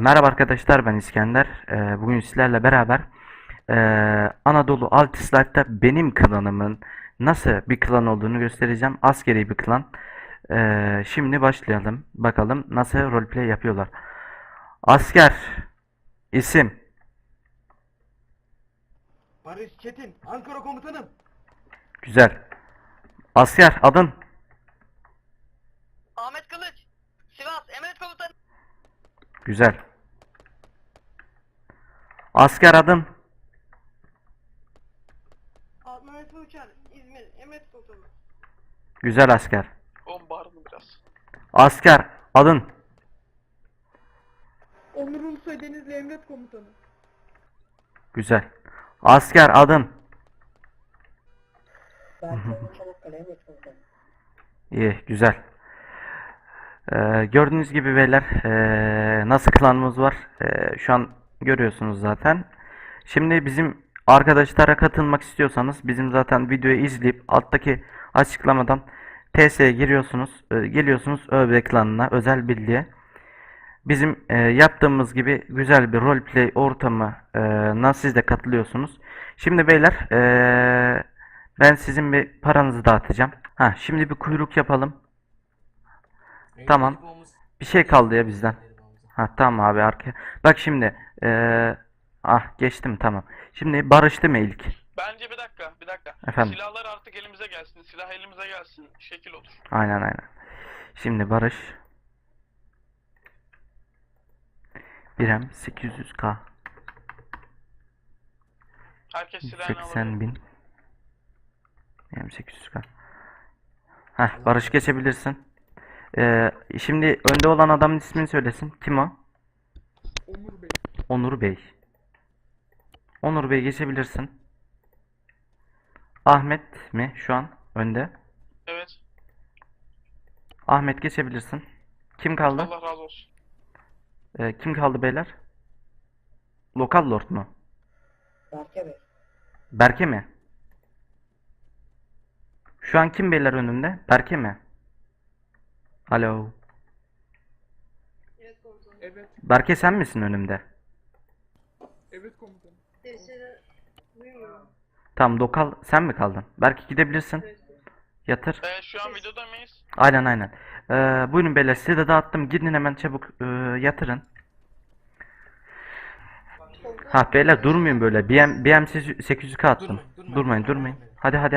merhaba arkadaşlar ben İskender. Ee, bugün sizlerle beraber ee, Anadolu Altis Life'da benim klanımın nasıl bir klan olduğunu göstereceğim. Askeri bir klan. Ee, şimdi başlayalım. Bakalım nasıl roleplay yapıyorlar. Asker isim Barış Çetin, Ankara komutanım. güzel. Asker adın Ahmet Kılıç, Sivas Emret Komutanı. güzel. Asker adın Adnan Efe Uçar, İzmir Emret Komutanı. güzel asker. Oğlum bağırma biraz. Asker adın Onur Ulusoy Denizli Emret Komutanı. güzel. Asker adın Çanakkale Emret Komutanı. İyi, güzel. Ee, gördüğünüz gibi beyler ee, nasıl klanımız var Ee, şu an görüyorsunuz zaten. Şimdi bizim arkadaşlara katılmak istiyorsanız bizim zaten videoyu izleyip alttaki açıklamadan TS'ye giriyorsunuz, ee, geliyorsunuz ÖB klanına, özel birliğe. Bizim ee, yaptığımız gibi güzel bir roleplay ortamı ee, siz de katılıyorsunuz. Şimdi beyler ee, ben sizin bir paranızı dağıtacağım. Ha, şimdi bir kuyruk yapalım. Tamam. Bir şey kaldı ya bizden. Ha tamam abi arka. Bak şimdi eee, ah geçtim tamam. Şimdi barıştı mı ilk? Bence bir dakika, bir dakika. Efendim? Silahlar artık elimize gelsin. Silah elimize gelsin. Şekil olur. Aynen aynen. Şimdi barış. Birem 800k. Herkes silahını 80 alır. bin. Birem 800k. Heh barış geçebilirsin. Eee, şimdi önde olan adamın ismini söylesin. Kim o? Onur Bey. Onur Bey. Onur Bey geçebilirsin. Ahmet mi şu an önde? Evet. Ahmet geçebilirsin. Kim kaldı? Allah razı olsun. Ee, kim kaldı beyler? Lokal Lord mu? Berke Bey. Berke mi? Şu an kim beyler önünde? Berke mi? Alo. Evet, Berke sen misin önümde? Evet komutanım. Duymuyorum. Tamam Lokal sen mi kaldın? Berke gidebilirsin. Yatır. Ee, şu an videoda mıyız? Aynen aynen. Ee, buyurun beyler size de dağıttım. Gidin hemen çabuk ee, yatırın. Ha beyler durmayın böyle. BM, BM 800K attım. Durmayın durmayın. Hadi hadi hadi.